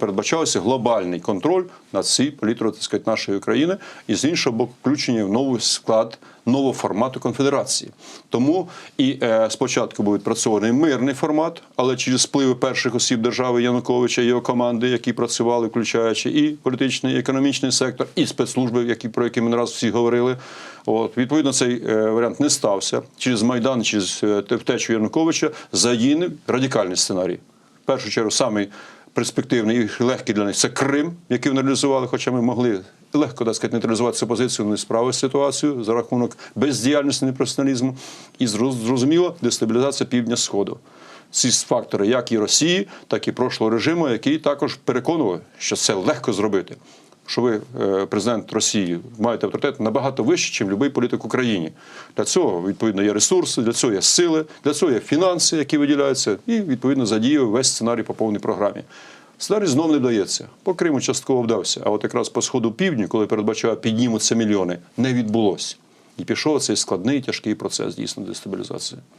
передбачався глобальний контроль над цією політрою так сказати, нашої країни, і з іншого боку, включення в новий склад нового формату конфедерації. Тому і е, спочатку був відпрацьований мирний формат, але через впливи перших осіб держави Януковича і його команди, які працювали, включаючи і політичний, і економічний сектор, і спецслужби, які про які ми не раз всі говорили. От відповідно, цей е, варіант не стався через майдан, через е, втечу Януковича задіяний радикальний сценарій. В першу чергу самий перспективний і легкий для них це Крим, який вони реалізували, хоча ми могли легко так сказати, нейтралізувати цю позицію, не справи ситуацію за рахунок бездіяльності, непрофесіоналізму і зрозуміло дестабілізація півдня Сходу. Ці фактори, як і Росії, так і прошлого режиму, який також переконував, що це легко зробити. Що ви, е, президент Росії, маєте авторитет набагато вищий, ніж будь-який політик в Україні. Для цього відповідно є ресурси, для цього є сили, для цього є фінанси, які виділяються, і відповідно задіяв весь сценарій по повній програмі. Сценарій знов не вдається. По Криму частково вдався. А от якраз по сходу півдню, коли передбачав піднімуться мільйони, не відбулося. І пішов цей складний тяжкий процес дійсно дестабілізації.